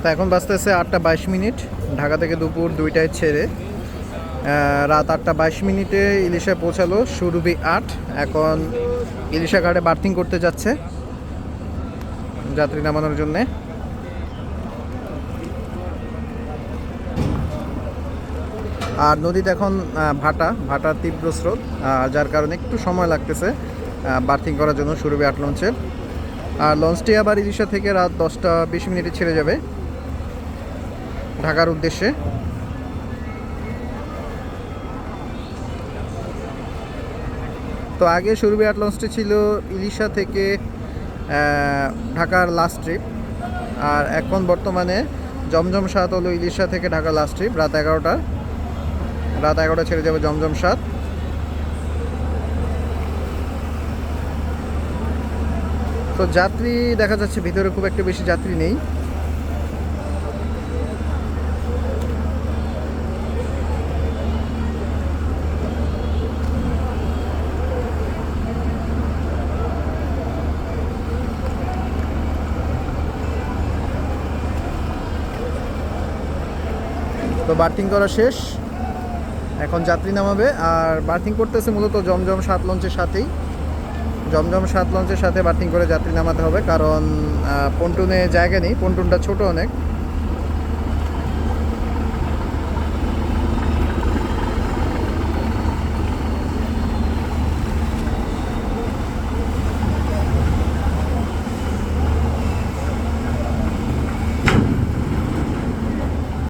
তো এখন বাজতেছে আটটা বাইশ মিনিট। ঢাকা থেকে দুপুর দুইটায় ছেড়ে। রাত আটটা বাইশ মিনিটে ইলিশায় পৌঁছালো সুরভি আট। এখন ইলিশা ঘাটে বার্থিং করতে যাচ্ছে যাত্রী নামানোর জন্যে। আর নদীতে এখন ভাটা, ভাটার তীব্র স্রোত যার কারণে একটু সময় লাগতেছে বার্থিং করার জন্য সুরভি আট লঞ্চের আর লঞ্চটি আবার ইলিশা থেকে রাত দশটা বিশ মিনিটে ছেড়ে যাবে। ঢাকার উদ্দেশ্যে। তো আগে সুরভি আট লঞ্চটি ছিল ইলিশা থেকে ঢাকার লাস্ট ট্রিপ আর এখন বর্তমানে জমজম সাত হলো ইলিশা থেকে ঢাকার লাস্ট ট্রিপ রাত এগারোটা। রাত এগারোটা ছেড়ে যাবে জমজম সাত। তো যাত্রী দেখা যাচ্ছে, ভিতরে খুব একটা বেশি যাত্রী নেই। তো বার্থিং করা শেষ। এখন যাত্রী নামাবে। আর বার্থিং করতেছে মূলত জমজম সাত লঞ্চের সাথেই। জমজম সাত লঞ্চের সাথে বার্থিং করে যাত্রী নামাতে হবে। কারণ পন্টুনে জায়গা নেই। পন্টুনটা ছোট অনেক।